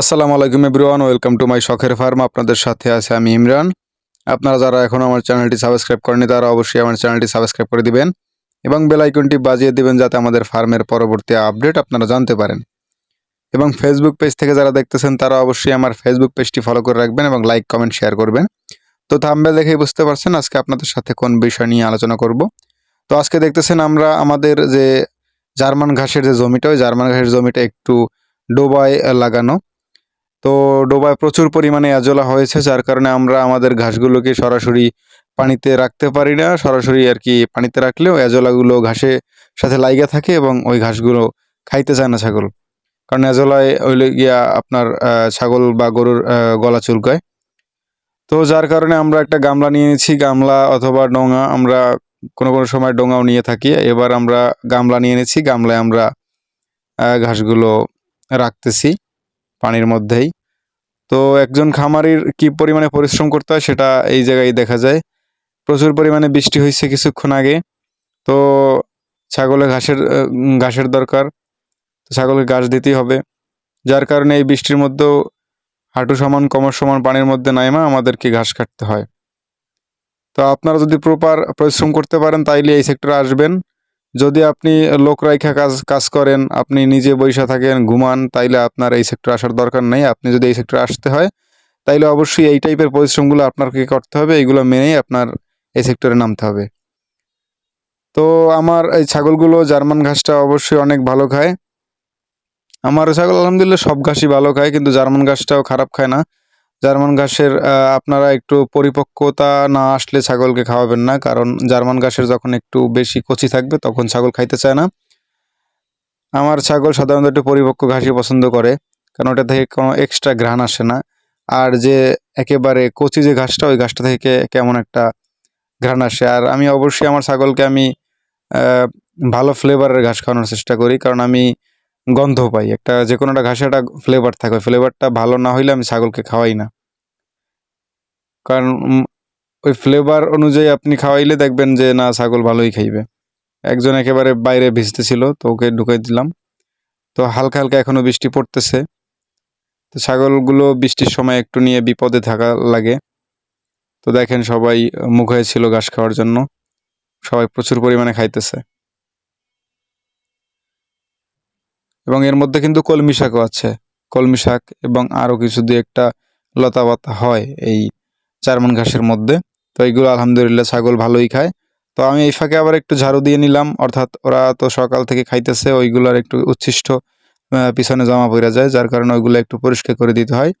আসসালামু আলাইকুম everyone, welcome to my শখের ফার্ম। আপনাদের সাথে আছে আমি ইমরান। আপনারা যারা এখনও আমার চ্যানেলটি সাবস্ক্রাইব করেনি তারা অবশ্যই আমার চ্যানেলটি সাবস্ক্রাইব করে দিবেন এবং বেল আইকনটি বাজিয়ে দিবেন যাতে আমাদের ফার্মের পরবর্তী আপডেট আপনারা জানতে পারেন। এবং ফেসবুক পেজ থেকে যারা দেখতেছেন, তারা অবশ্যই আমার ফেসবুক পেজটি ফলো করে রাখবেন এবং লাইক কমেন্ট শেয়ার করবেন। তো থাম্বেল দেখেই বুঝতে পারছেন আজকে আপনাদের সাথে কোন বিষয় নিয়ে আলোচনা করব। তো আজকে দেখতেছেন আমরা আমাদের যে জার্মান ঘাসের যে জমিটা, ওই জার্মান ঘাসের জমিটা একটু ডোবায় লাগানো। তো ডোবায় প্রচুর পরিমাণে অ্যাজোলা হয়েছে, যার কারণে আমরা আমাদের ঘাসগুলোকে সরাসরি পানিতে রাখতে পারি না। সরাসরি আর কি পানিতে রাখলেও অ্যাজোলাগুলো ঘাসে সাথে লাইগা থাকে এবং ওই ঘাসগুলো খাইতে চায় না ছাগল। কারণ অ্যাজোলায় ওইলে গিয়া আপনার ছাগল বা গরুর গলা চুলকায়। তো যার কারণে আমরা একটা গামলা নিয়ে নিয়েছি, গামলা অথবা ডোঙা। আমরা কোনো কোনো সময় ডোঙাও নিয়ে থাকি। এবার আমরা গামলা নিয়ে নিয়েছি, গামলায় আমরা ঘাসগুলো রাখতেছি। পানির মধ্যেই। তো একজন খামারির কি পরিমাণে পরিশ্রম করতে হয় সেটা এই জায়গায় দেখা যায়। প্রচুর পরিমাণে বৃষ্টি হয়েছে কিছুক্ষণ আগে। তো ছাগলে ঘাসের ঘাসের দরকার। তো ছাগলকে ঘাস দিতেই হবে। যার কারণে এই বৃষ্টির মধ্যেও হাঁটু সমান, কমর সমান, পানির মধ্যে নাইমা আমাদেরকে ঘাস কাটতে হয়। তো আপনারা যদি প্রপার পরিশ্রম করতে পারেন, তাইলে এই সেক্টরে আসবেন। যদি আপনি লোক রাইখা কাজ কাজ করেন, আপনি নিজে বৈশা থাকেন, ঘুমান, তাইলে আপনার এই সেক্টরে আসার দরকার নেই। আপনি যদি এই সেক্টরে আসতে হয়, তাইলে অবশ্যই এই টাইপের পরিশ্রমগুলো আপনাকে করতে হবে। এইগুলো মেনেই আপনার এই সেক্টরে নামতে হবে। তো আমার এই ছাগলগুলো জার্মান ঘাসটা অবশ্যই অনেক ভালো খায়। আমার ছাগল আলহামদুলিল্লাহ সব ঘাসই ভালো খায়, কিন্তু জার্মান ঘাসটাও খারাপ খায় না। জার্মান ঘাসের আপনারা একটু পরিপক্কতা না আসলে ছাগলকে খাওয়াবেন না, কারণ জার্মান ঘাসের যখন একটু বেশি কচি থাকবে তখন ছাগল খাইতে চায় না। আমার ছাগল সাধারণত একটু পরিপক্ক ঘাসই পছন্দ করে, কারণ ওটা থেকে কোনো এক্সট্রা ঘ্রাণ আসে না। আর যে একেবারে কচি যে ঘাসটা, ওই ঘাসটা থেকে কেমন একটা ঘ্রাণ আসে। আর আমি অবশ্যই আমার ছাগলকে আমি ভালো ফ্লেভারের ঘাস খাওয়ানোর চেষ্টা করি, কারণ আমি গন্ধ পাই। একটা যে কোনো একটা ঘাসে একটা ফ্লেভার থাকে। ওই ফ্লেভারটা ভালো না হইলে আমি ছাগলকে খাওয়াই না। কারণ ওই ফ্লেভার অনুযায়ী আপনি খাওয়াইলে দেখবেন যে, না, ছাগল ভালোই খাইবে। একজন একেবারে বাইরে ভিজতে ছিল, তো ওকে ঢুকাই দিলাম। তো হালকা হালকা এখনও বৃষ্টি পড়তেছে। তো ছাগলগুলো বৃষ্টির সময় একটু নিয়ে বিপদে থাকা লাগে। তো দেখেন সবাই মুখ হয়েছিল ঘাস খাওয়ার জন্য। সবাই প্রচুর পরিমাণে খাইতেছে। এবং এর মধ্যে কিন্তু কলমি শাকও আছে। কলমি শাক এবং আরও কিছু দু একটা লতা পাতা হয় এই জার্মান ঘাসের মধ্যে। তো এইগুলো আলহামদুলিল্লাহ ছাগল ভালোই খায়। তো আমি এই ফাঁকে আবার একটু ঝাড়ু দিয়ে নিলাম, অর্থাৎ ওরা তো সকাল থেকে খাইতেছে, ওইগুলোর একটু উচ্ছিষ্ট পিছনে জমা পড়ে যায়, যার কারণে ওইগুলো একটু পরিষ্কার করে দিতে হয়।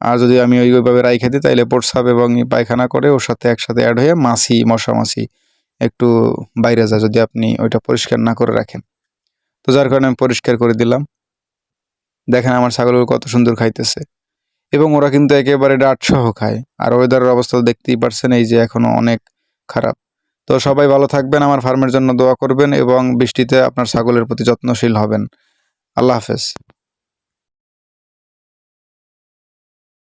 আর যদি আমি ওই ওইভাবে রাইখে দিই, তাইলে প্রস্রাব এবং পায়খানা করে ওর সাথে একসাথে অ্যাড হয়ে মাছি মশা মাছি একটু বাইরে যায়, যদি আপনি ওইটা পরিষ্কার না করে রাখেন। তো যার কারণে আমি পরিষ্কার করে দিলাম। দেখেন আমার ছাগলগুলো কত সুন্দর খাইতেছে। এবং ওরা কিন্তু একেবারে ডাট সহ খায়। আর ওয়েদারের অবস্থা দেখতেই পারছেন, এই যে এখনও অনেক খারাপ। তো সবাই ভালো থাকবেন, আমার ফার্মের জন্য দোয়া করবেন এবং বৃষ্টিতে আপনার ছাগলের প্রতি যত্নশীল হবেন। আল্লাহ হাফেজ।